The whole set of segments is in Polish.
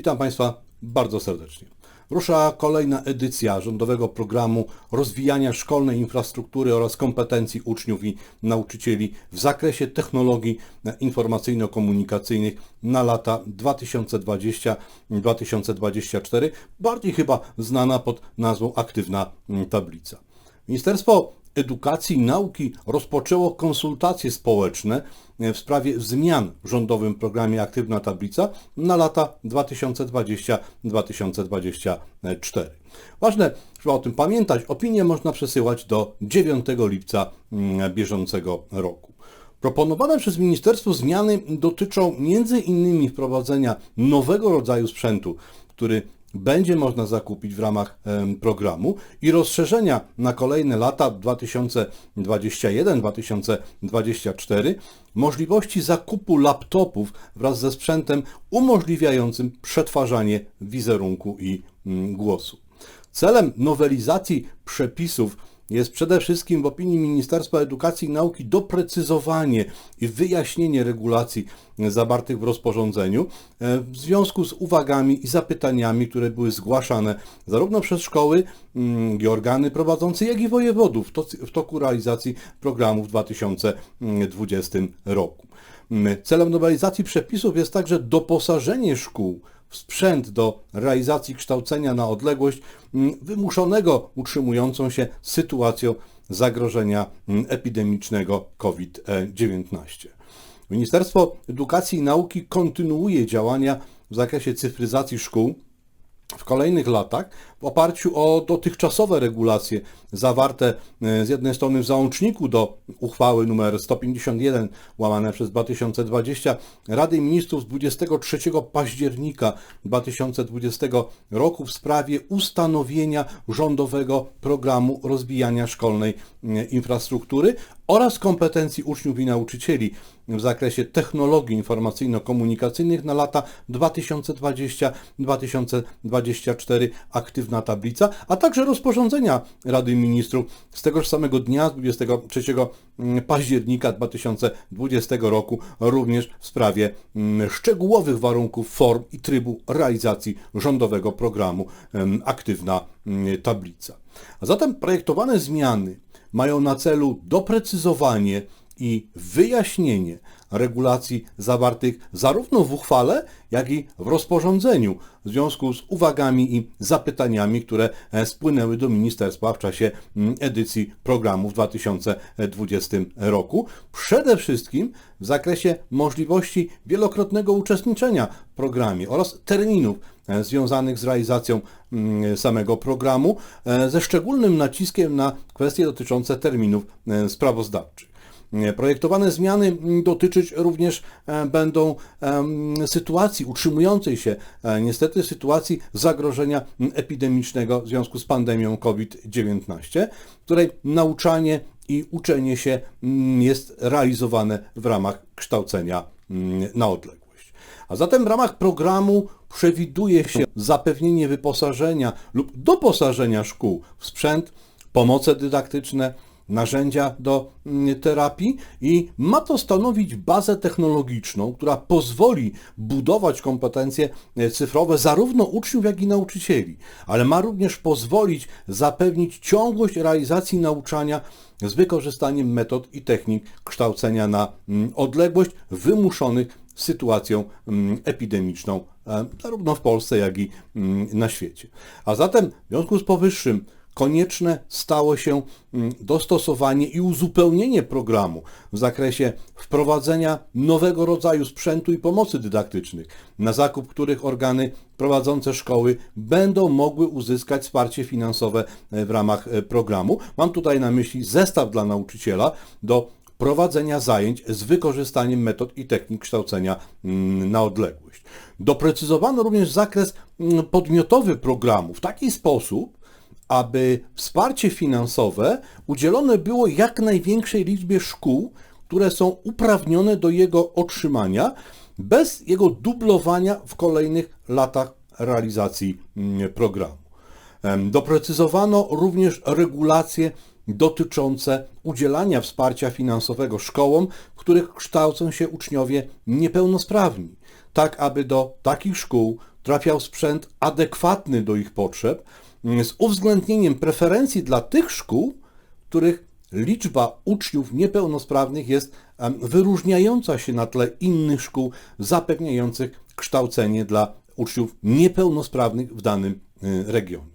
Witam Państwa bardzo serdecznie. Rusza kolejna edycja rządowego programu rozwijania szkolnej infrastruktury oraz kompetencji uczniów i nauczycieli w zakresie technologii informacyjno-komunikacyjnych na lata 2020-2024, bardziej chyba znana pod nazwą Aktywna Tablica. Ministerstwo Edukacji i Nauki rozpoczęło konsultacje społeczne w sprawie zmian w rządowym programie Aktywna Tablica na lata 2020-2024. Ważne, trzeba o tym pamiętać, opinie można przesyłać do 9 lipca mm, bieżącego roku. Proponowane przez ministerstwo zmiany dotyczą m.in. wprowadzenia nowego rodzaju sprzętu, który będzie można zakupić w ramach programu i rozszerzenia na kolejne lata 2021-2024 możliwości zakupu laptopów wraz ze sprzętem umożliwiającym przetwarzanie wizerunku i mm, głosu. Celem nowelizacji przepisów jest przede wszystkim w opinii Ministerstwa Edukacji i Nauki doprecyzowanie i wyjaśnienie regulacji zawartych w rozporządzeniu e, w związku z uwagami i zapytaniami, które były zgłaszane zarówno przez szkoły mm, i organy prowadzące, jak i wojewodów w toku realizacji programu w 2020 roku. Mm, celem nowelizacji przepisów jest także doposażenie szkół sprzęt do realizacji kształcenia na odległość mm, wymuszonego utrzymującą się sytuacją zagrożenia mm, epidemicznego COVID-19. Ministerstwo Edukacji i Nauki kontynuuje działania w zakresie cyfryzacji szkół w kolejnych latach w oparciu o dotychczasowe regulacje zawarte e, z jednej strony w załączniku do uchwały nr 151 łamane przez 2020 Rady Ministrów z 23 października 2020 roku w sprawie ustanowienia rządowego programu rozwijania szkolnej e, infrastruktury oraz kompetencji uczniów i nauczycieli w zakresie technologii informacyjno-komunikacyjnych na lata 2020-2024 aktywna tablica, a także rozporządzenia Rady Ministrów z tegoż samego dnia, 23 mm, października 2020 roku, również w sprawie mm, szczegółowych warunków, form i trybu realizacji rządowego programu Aktywna mm, Tablica. A zatem projektowane zmiany mają na celu doprecyzowanie i wyjaśnienie regulacji zawartych zarówno w uchwale, jak i w rozporządzeniu w związku z uwagami i zapytaniami, które e, spłynęły do ministerstwa w czasie mm, edycji programu w 2020 roku. Przede wszystkim w zakresie możliwości wielokrotnego uczestniczenia w programie oraz terminów związanych z realizacją mm, samego programu, e, ze szczególnym naciskiem na kwestie dotyczące terminów sprawozdawczych. Projektowane zmiany dotyczyć również e, będą sytuacji utrzymującej się, e, niestety sytuacji zagrożenia epidemicznego w związku z pandemią COVID-19, której nauczanie i uczenie się jest realizowane w ramach kształcenia na odległość. A zatem w ramach programu przewiduje się zapewnienie wyposażenia lub doposażenia szkół w sprzęt, pomoce dydaktyczne, narzędzia do mm, terapii i ma to stanowić bazę technologiczną, która pozwoli budować kompetencje e, cyfrowe zarówno uczniów, jak i nauczycieli, ale ma również pozwolić zapewnić ciągłość realizacji nauczania z wykorzystaniem metod i technik kształcenia na mm, odległość wymuszonych sytuacją mm, epidemiczną e, zarówno w Polsce, jak i na świecie. A zatem w związku z powyższym konieczne stało się mm, dostosowanie i uzupełnienie programu w zakresie wprowadzenia nowego rodzaju sprzętu i pomocy dydaktycznych, na zakup których organy prowadzące szkoły będą mogły uzyskać wsparcie finansowe e, w ramach e, programu. Mam tutaj na myśli zestaw dla nauczyciela do prowadzenia zajęć z wykorzystaniem metod i technik kształcenia mm, na odległość. Doprecyzowano również zakres mm, podmiotowy programu w taki sposób, aby wsparcie finansowe udzielone było jak największej liczbie szkół, które są uprawnione do jego otrzymania, bez jego dublowania w kolejnych latach realizacji mm, programu. Doprecyzowano również regulacje dotyczące udzielania wsparcia finansowego szkołom, w których kształcą się uczniowie niepełnosprawni, tak aby do takich szkół trafiał sprzęt adekwatny do ich potrzeb, z uwzględnieniem preferencji dla tych szkół, których liczba uczniów niepełnosprawnych jest wyróżniająca się na tle innych szkół zapewniających kształcenie dla uczniów niepełnosprawnych w danym y, regionie.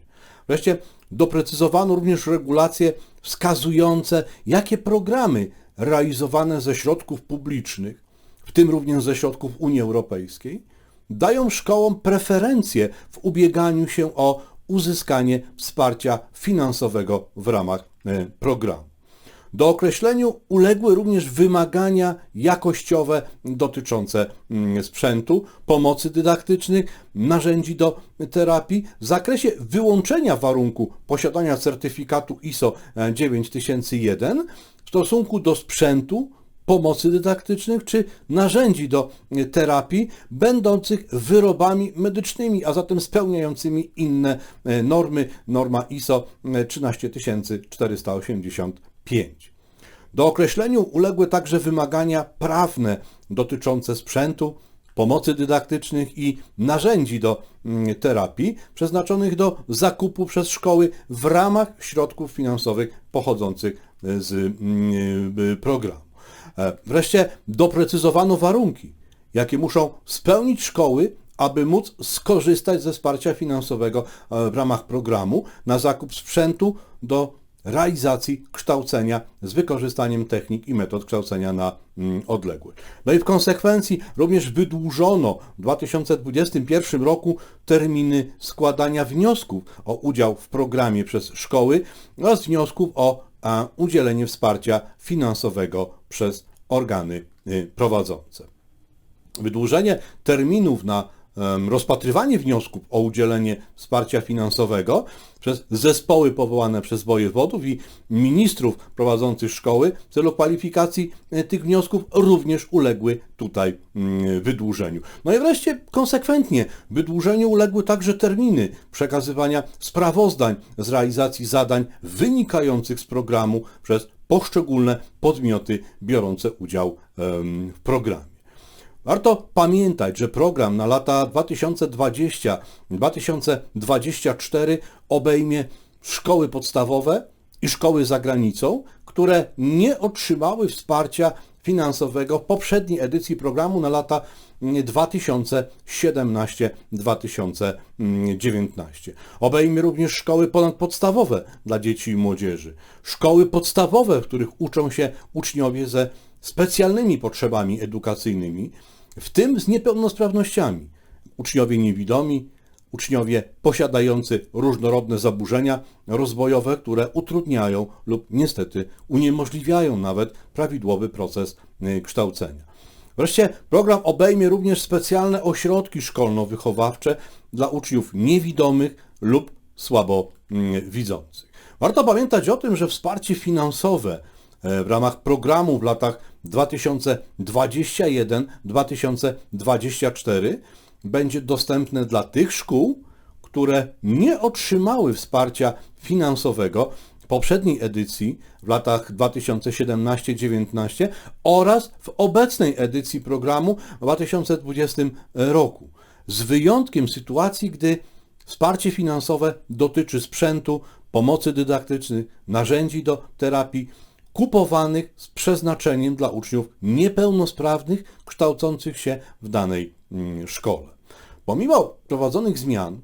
Wreszcie doprecyzowano również regulacje wskazujące, jakie programy realizowane ze środków publicznych, w tym również ze środków Unii Europejskiej, dają szkołom preferencje w ubieganiu się o uzyskanie wsparcia finansowego w ramach y, programu. Do określeniu uległy również wymagania jakościowe dotyczące mm, sprzętu, pomocy dydaktycznych, narzędzi do terapii w zakresie wyłączenia warunku posiadania certyfikatu ISO 9001 w stosunku do sprzętu, pomocy dydaktycznych czy narzędzi do terapii będących wyrobami medycznymi, a zatem spełniającymi inne e, normy, norma ISO 13485. 5. Do określeniu uległy także wymagania prawne dotyczące sprzętu, pomocy dydaktycznych i narzędzi do mm, terapii przeznaczonych do zakupu przez szkoły w ramach środków finansowych pochodzących z mm, y, programu. E, wreszcie doprecyzowano warunki, jakie muszą spełnić szkoły, aby móc skorzystać ze wsparcia finansowego e, w ramach programu na zakup sprzętu do realizacji kształcenia z wykorzystaniem technik i metod kształcenia na mm, odległość. No i w konsekwencji również wydłużono w 2021 roku terminy składania wniosków o udział w programie przez szkoły oraz wniosków o udzielenie wsparcia finansowego przez organy y, prowadzące. Wydłużenie terminów na rozpatrywanie wniosków o udzielenie wsparcia finansowego przez zespoły powołane przez wojewodów i ministrów prowadzących szkoły w celu kwalifikacji e, tych wniosków również uległy tutaj mm, wydłużeniu. No i wreszcie konsekwentnie wydłużeniu uległy także terminy przekazywania sprawozdań z realizacji zadań wynikających z programu przez poszczególne podmioty biorące udział w programie. Warto pamiętać, że program na lata 2020-2024 obejmie szkoły podstawowe i szkoły za granicą, które nie otrzymały wsparcia finansowego w poprzedniej edycji programu na lata 2017-2019. Obejmie również szkoły ponadpodstawowe dla dzieci i młodzieży, szkoły podstawowe, w których uczą się uczniowie ze specjalnymi potrzebami edukacyjnymi, w tym z niepełnosprawnościami. Uczniowie niewidomi, uczniowie posiadający różnorodne zaburzenia rozwojowe, które utrudniają lub niestety uniemożliwiają nawet prawidłowy proces y, kształcenia. Wreszcie program obejmie również specjalne ośrodki szkolno-wychowawcze dla uczniów niewidomych lub słabo y, widzących. Warto pamiętać o tym, że wsparcie finansowe w ramach programu w latach 2021-2024 będzie dostępne dla tych szkół, które nie otrzymały wsparcia finansowego w poprzedniej edycji w latach 2017-2019 oraz w obecnej edycji programu w 2020 roku. Z wyjątkiem sytuacji, gdy wsparcie finansowe dotyczy sprzętu, pomocy dydaktycznych, narzędzi do terapii, kupowanych z przeznaczeniem dla uczniów niepełnosprawnych kształcących się w danej mm, szkole. Pomimo prowadzonych zmian,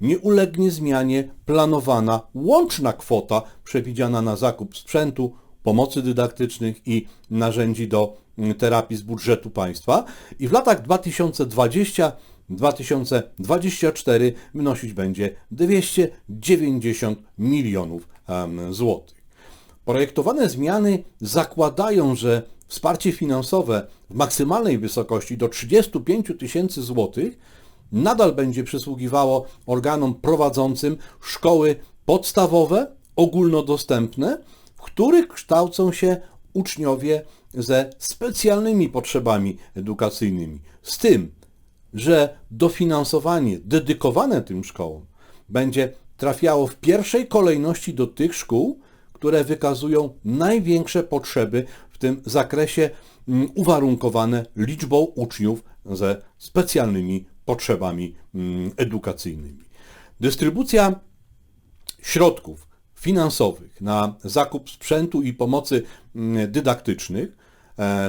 nie ulegnie zmianie planowana łączna kwota przewidziana na zakup sprzętu, pomocy dydaktycznych i narzędzi do mm, terapii z budżetu państwa i w latach 2020-2024 wynosić będzie 290 milionów złotych. Projektowane zmiany zakładają, że wsparcie finansowe w maksymalnej wysokości do 35 tysięcy złotych nadal będzie przysługiwało organom prowadzącym szkoły podstawowe, ogólnodostępne, w których kształcą się uczniowie ze specjalnymi potrzebami edukacyjnymi. Z tym, że dofinansowanie dedykowane tym szkołom będzie trafiało w pierwszej kolejności do tych szkół, które wykazują największe potrzeby w tym zakresie mm, uwarunkowane liczbą uczniów ze specjalnymi potrzebami mm, edukacyjnymi. Dystrybucja środków finansowych na zakup sprzętu i pomocy mm, dydaktycznych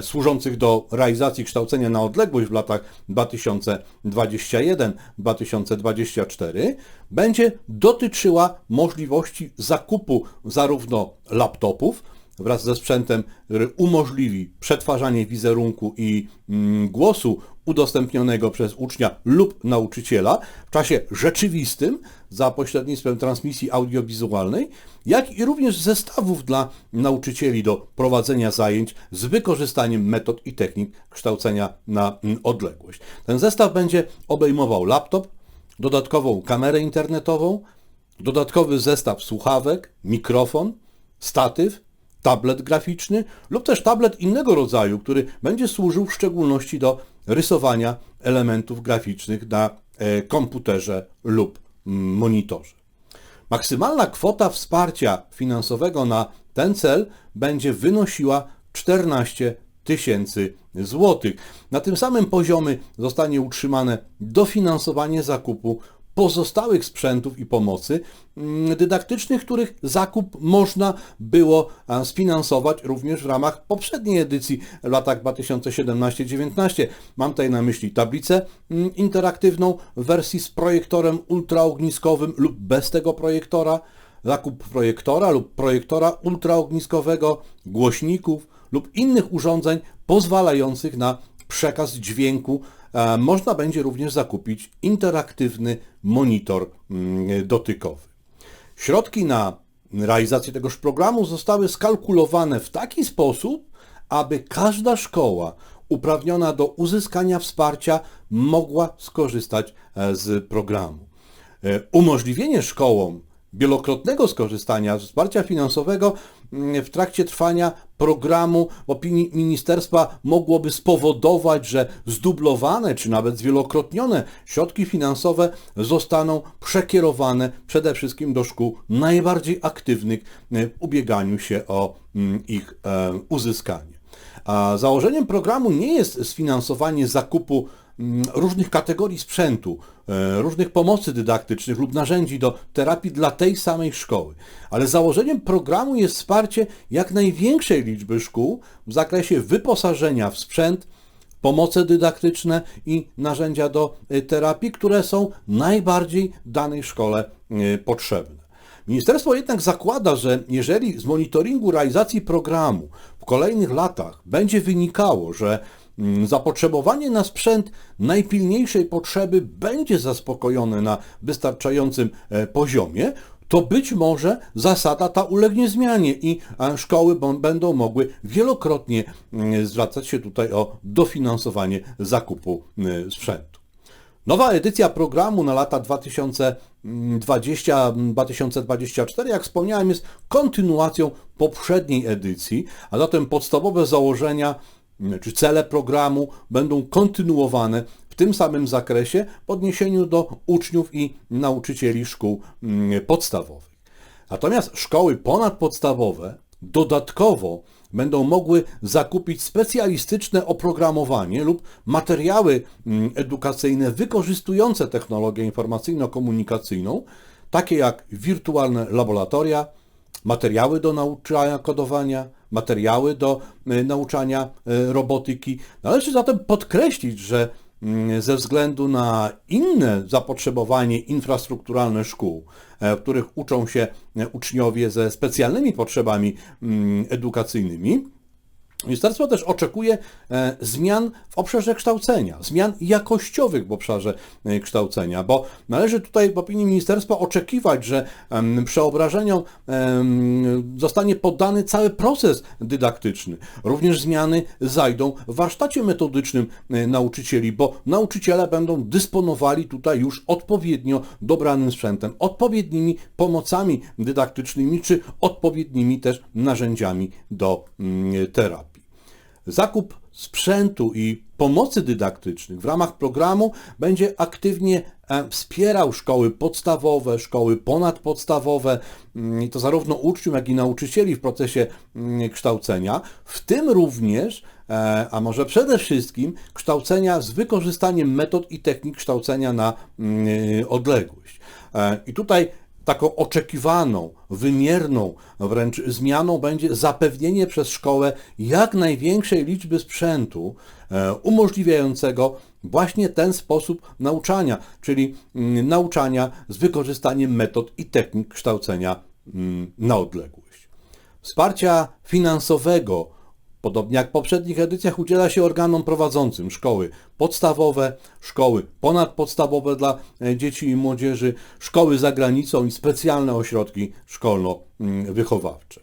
służących do realizacji kształcenia na odległość w latach 2021-2024 będzie dotyczyła możliwości zakupu zarówno laptopów, wraz ze sprzętem, który umożliwi przetwarzanie wizerunku i mm, głosu udostępnionego przez ucznia lub nauczyciela w czasie rzeczywistym za pośrednictwem transmisji audiowizualnej, jak i również zestawów dla nauczycieli do prowadzenia zajęć z wykorzystaniem metod i technik kształcenia na mm, odległość. Ten zestaw będzie obejmował laptop, dodatkową kamerę internetową, dodatkowy zestaw słuchawek, mikrofon, statyw, tablet graficzny lub też tablet innego rodzaju, który będzie służył w szczególności do rysowania elementów graficznych na e, komputerze lub monitorze. Maksymalna kwota wsparcia finansowego na ten cel będzie wynosiła 14 tysięcy złotych. Na tym samym poziomie zostanie utrzymane dofinansowanie zakupu pozostałych sprzętów i pomocy mm, dydaktycznych, których zakup można było sfinansować również w ramach poprzedniej edycji w latach 2017-19. Mam tutaj na myśli tablicę mm, interaktywną w wersji z projektorem ultraogniskowym lub bez tego projektora, zakup projektora lub projektora ultraogniskowego, głośników lub innych urządzeń pozwalających na przekaz dźwięku E, można będzie również zakupić interaktywny monitor mm, dotykowy. Środki na realizację tegoż programu zostały skalkulowane w taki sposób, aby każda szkoła uprawniona do uzyskania wsparcia mogła skorzystać e, z programu. E, umożliwienie szkołom wielokrotnego skorzystania z wsparcia finansowego mm, w trakcie trwania programu opinii ministerstwa mogłoby spowodować, że zdublowane czy nawet zwielokrotnione środki finansowe zostaną przekierowane przede wszystkim do szkół najbardziej aktywnych w ubieganiu się o mm, ich e, uzyskanie. A założeniem programu nie jest sfinansowanie zakupu różnych kategorii sprzętu, e, różnych pomocy dydaktycznych lub narzędzi do terapii dla tej samej szkoły. Ale założeniem programu jest wsparcie jak największej liczby szkół w zakresie wyposażenia w sprzęt, pomoce dydaktyczne i narzędzia do e, terapii, które są najbardziej danej szkole e, potrzebne. Ministerstwo jednak zakłada, że jeżeli z monitoringu realizacji programu w kolejnych latach będzie wynikało, że Mm, zapotrzebowanie na sprzęt najpilniejszej potrzeby będzie zaspokojone na wystarczającym e, poziomie, to być może zasada ta ulegnie zmianie i e, szkoły będą mogły wielokrotnie mm, zwracać się tutaj o dofinansowanie zakupu e, sprzętu. Nowa edycja programu na lata 2020-2024, jak wspomniałem, jest kontynuacją poprzedniej edycji, a zatem podstawowe założenia czy cele programu będą kontynuowane w tym samym zakresie w odniesieniu do uczniów i nauczycieli szkół mm, podstawowych. Natomiast szkoły ponadpodstawowe dodatkowo będą mogły zakupić specjalistyczne oprogramowanie lub materiały mm, edukacyjne wykorzystujące technologię informacyjno-komunikacyjną, takie jak wirtualne laboratoria, materiały do nauczania kodowania, materiały do e, nauczania e, robotyki. Należy zatem podkreślić, że mm, ze względu na inne zapotrzebowanie infrastrukturalne szkół, e, w których uczą się uczniowie ze specjalnymi potrzebami mm, edukacyjnymi, Ministerstwo też oczekuje e, zmian w obszarze kształcenia, zmian jakościowych w obszarze e, kształcenia, bo należy tutaj w opinii ministerstwa oczekiwać, że przeobrażeniom zostanie poddany cały proces dydaktyczny. Również zmiany zajdą w warsztacie metodycznym e, nauczycieli, bo nauczyciele będą dysponowali tutaj już odpowiednio dobranym sprzętem, odpowiednimi pomocami dydaktycznymi czy odpowiednimi też narzędziami do mm, terapii. Zakup sprzętu i pomocy dydaktycznych w ramach programu będzie aktywnie e, wspierał szkoły podstawowe, szkoły ponadpodstawowe, mm, i to zarówno uczniów, jak i nauczycieli w procesie mm, kształcenia, w tym również e, a może przede wszystkim kształcenia z wykorzystaniem metod i technik kształcenia na mm, odległość. E, I tutaj taką oczekiwaną, wymierną wręcz zmianą będzie zapewnienie przez szkołę jak największej liczby sprzętu e, umożliwiającego właśnie ten sposób nauczania, czyli mm, nauczania z wykorzystaniem metod i technik kształcenia mm, na odległość. Wsparcia finansowego Podobnie jak w poprzednich edycjach udziela się organom prowadzącym szkoły podstawowe, szkoły ponadpodstawowe dla e, dzieci i młodzieży, szkoły za granicą i specjalne ośrodki szkolno-wychowawcze.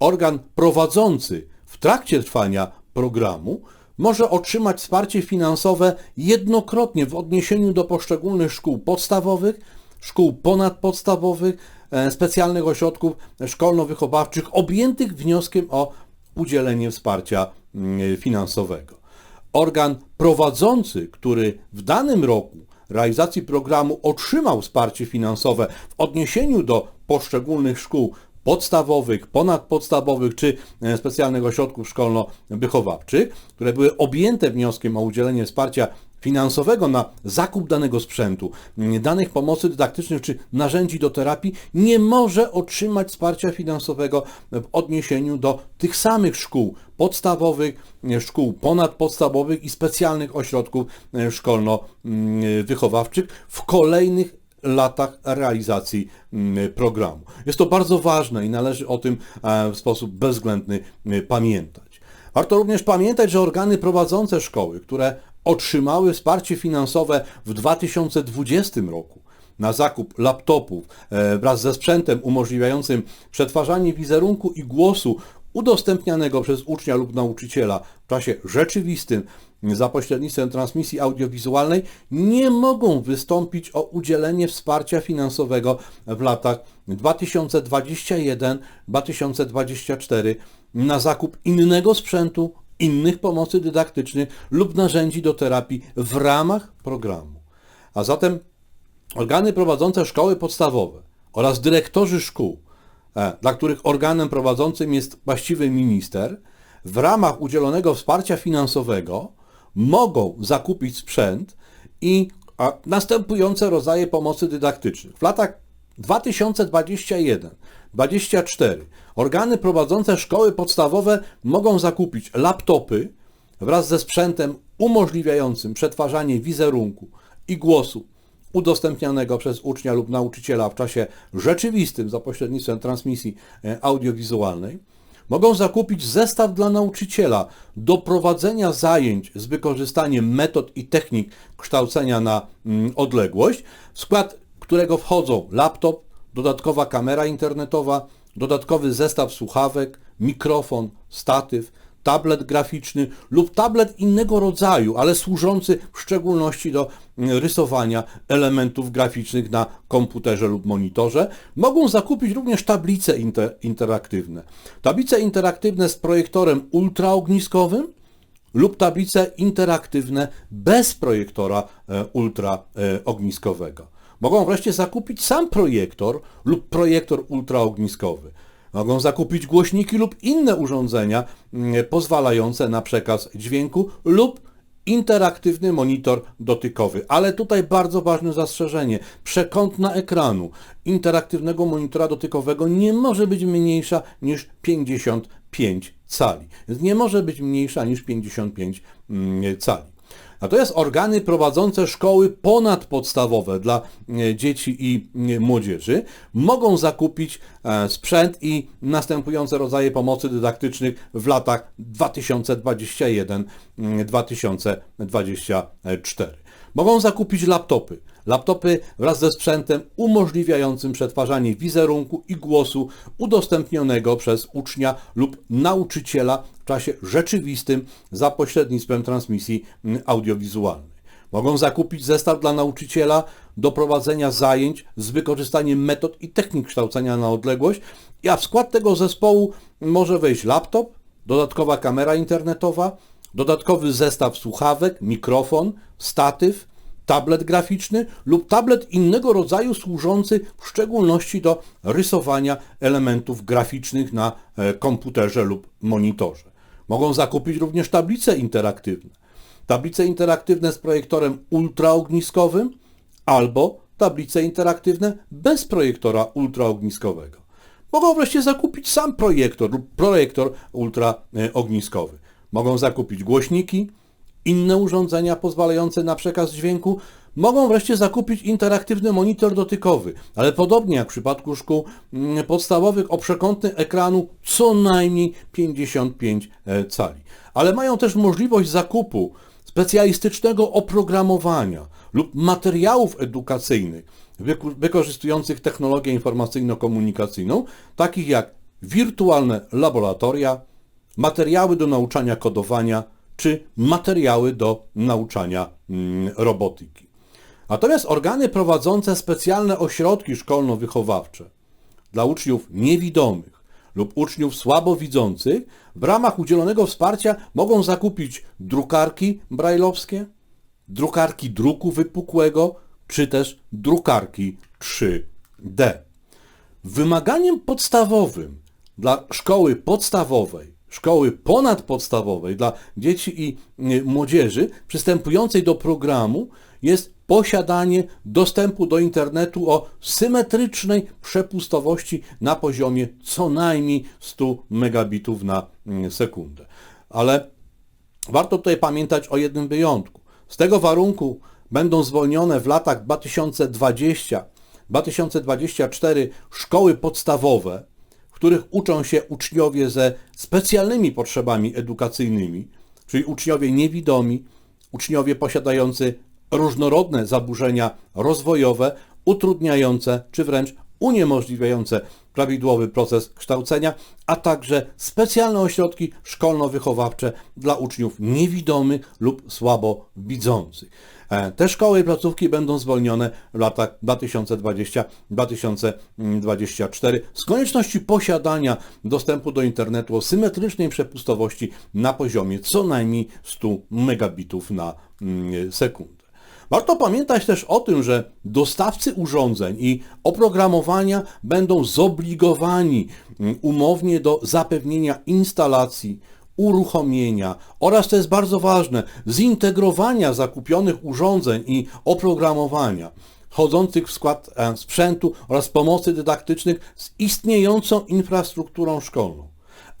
Organ prowadzący w trakcie trwania programu może otrzymać wsparcie finansowe jednokrotnie w odniesieniu do poszczególnych szkół podstawowych, szkół ponadpodstawowych, e, specjalnych ośrodków szkolno-wychowawczych objętych wnioskiem o udzielenie wsparcia mm, finansowego. Organ prowadzący, który w danym roku realizacji programu otrzymał wsparcie finansowe w odniesieniu do poszczególnych szkół podstawowych, ponadpodstawowych czy e, specjalnych ośrodków szkolno-wychowawczych, które były objęte wnioskiem o udzielenie wsparcia finansowego na zakup danego sprzętu, danych pomocy dydaktycznych czy narzędzi do terapii nie może otrzymać wsparcia finansowego w odniesieniu do tych samych szkół podstawowych, szkół ponadpodstawowych i specjalnych ośrodków e, szkolno-wychowawczych w kolejnych latach realizacji programu. Jest to bardzo ważne i należy o tym e, w sposób bezwzględny pamiętać. Warto również pamiętać, że organy prowadzące szkoły, które otrzymały wsparcie finansowe w 2020 roku na zakup laptopów e, wraz ze sprzętem umożliwiającym przetwarzanie wizerunku i głosu udostępnianego przez ucznia lub nauczyciela. W czasie rzeczywistym za pośrednictwem transmisji audiowizualnej nie mogą wystąpić o udzielenie wsparcia finansowego w latach 2021-2024 na zakup innego sprzętu innych pomocy dydaktycznych lub narzędzi do terapii w ramach programu. A zatem organy prowadzące szkoły podstawowe oraz dyrektorzy szkół, e, dla których organem prowadzącym jest właściwy minister, w ramach udzielonego wsparcia finansowego mogą zakupić sprzęt i następujące rodzaje pomocy dydaktycznych. W latach 2021-2024 organy prowadzące szkoły podstawowe mogą zakupić laptopy wraz ze sprzętem umożliwiającym przetwarzanie wizerunku i głosu udostępnianego przez ucznia lub nauczyciela w czasie rzeczywistym za pośrednictwem transmisji e, audiowizualnej. Mogą zakupić zestaw dla nauczyciela do prowadzenia zajęć z wykorzystaniem metod i technik kształcenia na mm, odległość, w skład którego wchodzą laptop, dodatkowa kamera internetowa, dodatkowy zestaw słuchawek, mikrofon, statyw, tablet graficzny lub tablet innego rodzaju, ale służący w szczególności do mm, rysowania elementów graficznych na komputerze lub monitorze, mogą zakupić również tablice inter interaktywne. Tablice interaktywne z projektorem ultraogniskowym lub tablice interaktywne bez projektora e, ultraogniskowego. Mogą wreszcie zakupić sam projektor lub projektor ultraogniskowy. Mogą zakupić głośniki lub inne urządzenia mm, pozwalające na przekaz dźwięku lub interaktywny monitor dotykowy. Ale tutaj bardzo ważne zastrzeżenie. Przekątna ekranu interaktywnego monitora dotykowego nie może być mniejsza niż 55 cali. Nie może być mniejsza niż 55 mm, cali. Natomiast organy prowadzące szkoły ponadpodstawowe dla e, dzieci i e, młodzieży mogą zakupić e, sprzęt i następujące rodzaje pomocy dydaktycznych w latach 2021-2024. Mogą zakupić laptopy. Laptopy wraz ze sprzętem umożliwiającym przetwarzanie wizerunku i głosu udostępnionego przez ucznia lub nauczyciela czasie rzeczywistym za pośrednictwem transmisji mm, audiowizualnej. Mogą zakupić zestaw dla nauczyciela do prowadzenia zajęć z wykorzystaniem metod i technik kształcenia na odległość, a w skład tego zespołu może wejść laptop, dodatkowa kamera internetowa, dodatkowy zestaw słuchawek, mikrofon, statyw, tablet graficzny lub tablet innego rodzaju służący w szczególności do rysowania elementów graficznych na e, komputerze lub monitorze. Mogą zakupić również tablice interaktywne. Tablice interaktywne z projektorem ultraogniskowym albo tablice interaktywne bez projektora ultraogniskowego. Mogą wreszcie zakupić sam projektor lub projektor ultraogniskowy. Mogą zakupić głośniki, inne urządzenia pozwalające na przekaz dźwięku, mogą wreszcie zakupić interaktywny monitor dotykowy, ale podobnie jak w przypadku szkół mm, podstawowych o przekątnym ekranu co najmniej 55 e, cali. Ale mają też możliwość zakupu specjalistycznego oprogramowania lub materiałów edukacyjnych wykorzystujących technologię informacyjno-komunikacyjną, takich jak wirtualne laboratoria, materiały do nauczania kodowania czy materiały do nauczania mm, robotyki. Natomiast organy prowadzące specjalne ośrodki szkolno-wychowawcze dla uczniów niewidomych lub uczniów słabowidzących w ramach udzielonego wsparcia mogą zakupić drukarki brajlowskie, drukarki druku wypukłego, czy też drukarki 3D. Wymaganiem podstawowym dla szkoły podstawowej, szkoły ponadpodstawowej, dla dzieci i y, młodzieży przystępującej do programu jest posiadanie dostępu do internetu o symetrycznej przepustowości na poziomie co najmniej 100 megabitów na mm, sekundę. Ale warto tutaj pamiętać o jednym wyjątku. Z tego warunku będą zwolnione w latach 2020-2024 szkoły podstawowe, w których uczą się uczniowie ze specjalnymi potrzebami edukacyjnymi, czyli uczniowie niewidomi, uczniowie posiadający różnorodne zaburzenia rozwojowe, utrudniające czy wręcz uniemożliwiające prawidłowy proces kształcenia, a także specjalne ośrodki szkolno-wychowawcze dla uczniów niewidomych lub słabo widzących. E, te szkoły i placówki będą zwolnione w latach 2020-2024 z konieczności posiadania dostępu do internetu o symetrycznej przepustowości na poziomie co najmniej 100 megabitów na mm, sekundę. Warto pamiętać też o tym, że dostawcy urządzeń i oprogramowania będą zobligowani mm, umownie do zapewnienia instalacji, uruchomienia oraz, to jest bardzo ważne, zintegrowania zakupionych urządzeń i oprogramowania wchodzących w skład e, sprzętu oraz pomocy dydaktycznych z istniejącą infrastrukturą szkolną,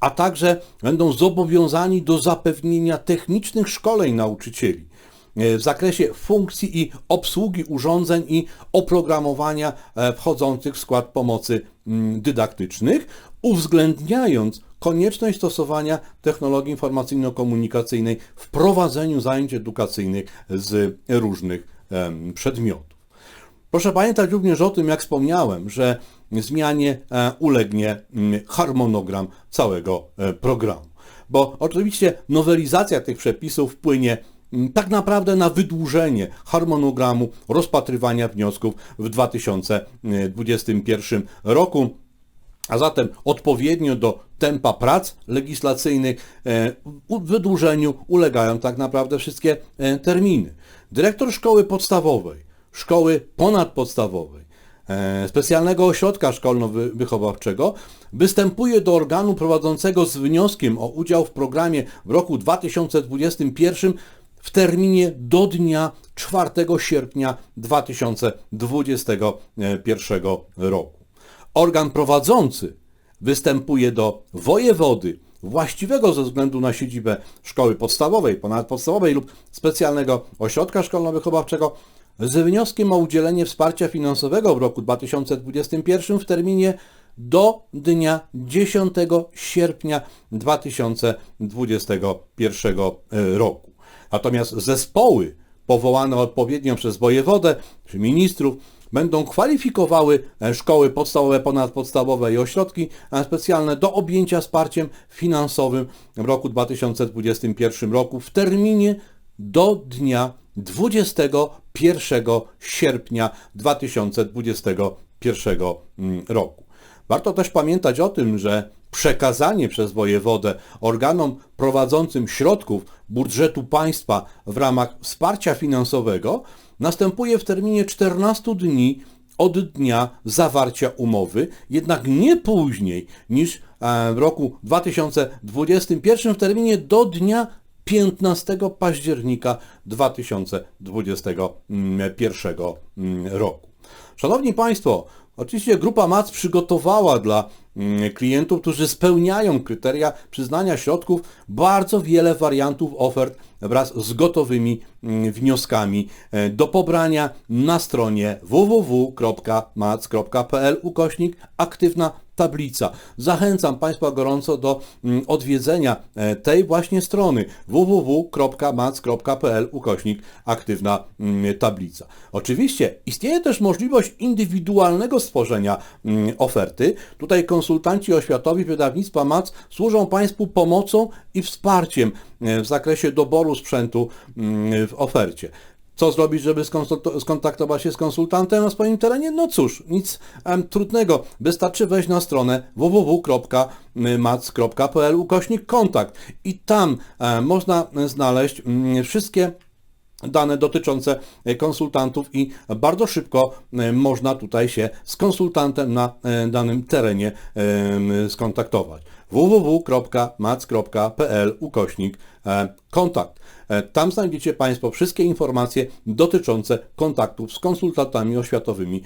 a także będą zobowiązani do zapewnienia technicznych szkoleń nauczycieli w zakresie funkcji i obsługi urządzeń i oprogramowania e, wchodzących w skład pomocy mm, dydaktycznych, uwzględniając konieczność stosowania technologii informacyjno-komunikacyjnej w prowadzeniu zajęć edukacyjnych z różnych przedmiotów. Proszę pamiętać również o tym, jak wspomniałem, że zmianie e, ulegnie mm, harmonogram całego programu. Bo oczywiście nowelizacja tych przepisów wpłynie tak naprawdę na wydłużenie harmonogramu rozpatrywania wniosków w 2021 roku. A zatem odpowiednio do tempa prac legislacyjnych e, wydłużeniu ulegają tak naprawdę wszystkie e, terminy. Dyrektor szkoły podstawowej, szkoły ponadpodstawowej, e, specjalnego ośrodka szkolno-wychowawczego występuje do organu prowadzącego z wnioskiem o udział w programie w roku 2021 w terminie do dnia 4 sierpnia 2021 roku. Organ prowadzący występuje do wojewody właściwego ze względu na siedzibę szkoły podstawowej, ponadpodstawowej lub specjalnego ośrodka szkolno-wychowawczego z wnioskiem o udzielenie wsparcia finansowego w roku 2021 w terminie do dnia 10 sierpnia 2021 roku. Natomiast zespoły powołane odpowiednio przez wojewodę czy ministrów będą kwalifikowały e, szkoły podstawowe, ponadpodstawowe i ośrodki e, specjalne do objęcia wsparciem finansowym w roku 2021 roku w terminie do dnia 21 sierpnia 2021 mm, roku. Warto też pamiętać o tym, że przekazanie przez wojewodę organom prowadzącym środków budżetu państwa w ramach wsparcia finansowego następuje w terminie 14 dni od dnia zawarcia umowy, jednak nie później niż e, w roku 2021 w terminie do dnia 15 października 2021 mm, roku. Szanowni Państwo, oczywiście grupa MAC przygotowała dla klientów, którzy spełniają kryteria przyznania środków, bardzo wiele wariantów ofert wraz z gotowymi mm, wnioskami e, do pobrania na stronie www.mac.pl ukośnik aktywna tablica. Zachęcam Państwa gorąco do mm, odwiedzenia e, tej właśnie strony www.mac.pl ukośnik aktywna mm, tablica. Oczywiście istnieje też możliwość indywidualnego stworzenia mm, oferty. Tutaj konsultanci oświatowi wydawnictwa MAC służą Państwu pomocą i wsparciem e, w zakresie doboru sprzętu w ofercie. Co zrobić, żeby skontaktować się z konsultantem na swoim terenie? No cóż, nic trudnego. Wystarczy wejść na stronę www.mac.pl ukośnik kontakt i tam e, można znaleźć m, wszystkie dane dotyczące konsultantów i bardzo szybko e, można tutaj się z konsultantem na e, danym terenie e, skontaktować. www.mac.pl ukośnik kontakt. Tam znajdziecie Państwo wszystkie informacje dotyczące kontaktów z konsultantami oświatowymi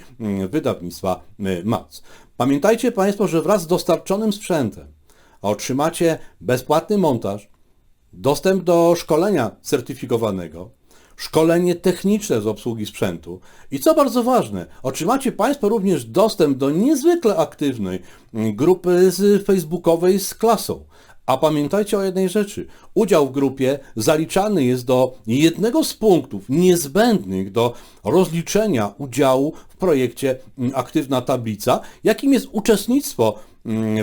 wydawnictwa MAC. Pamiętajcie Państwo, że wraz z dostarczonym sprzętem otrzymacie bezpłatny montaż, dostęp do szkolenia certyfikowanego, szkolenie techniczne z obsługi sprzętu i co bardzo ważne, otrzymacie Państwo również dostęp do niezwykle aktywnej grupy facebookowej z klasą. A pamiętajcie o jednej rzeczy. Udział w grupie zaliczany jest do jednego z punktów niezbędnych do rozliczenia udziału w projekcie Aktywna Tablica, jakim jest uczestnictwo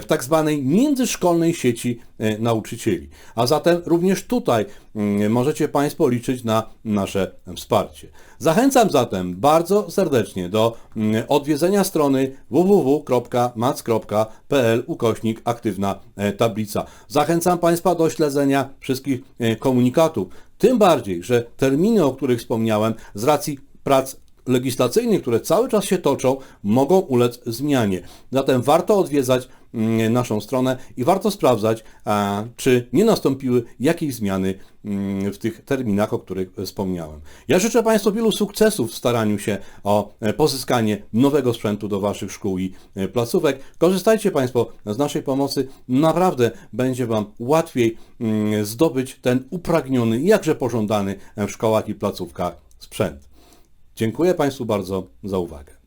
w tak zwanej międzyszkolnej sieci e, nauczycieli. A zatem również tutaj możecie Państwo liczyć na nasze wsparcie. Zachęcam zatem bardzo serdecznie do odwiedzenia strony www.mac.pl ukośnik aktywna e, tablica. Zachęcam Państwa do śledzenia wszystkich e, komunikatów. Tym bardziej, że terminy, o których wspomniałem, z racji prac legislacyjnych, które cały czas się toczą, mogą ulec zmianie. Zatem warto odwiedzać mm, naszą stronę i warto sprawdzać, czy nie nastąpiły jakieś zmiany mm, w tych terminach, o których wspomniałem. Ja życzę Państwu wielu sukcesów w staraniu się o e, pozyskanie nowego sprzętu do Waszych szkół i e, placówek. Korzystajcie Państwo z naszej pomocy. Naprawdę będzie Wam łatwiej mm, zdobyć ten upragniony, jakże pożądany w szkołach i placówkach sprzęt. Dziękuję Państwu bardzo za uwagę.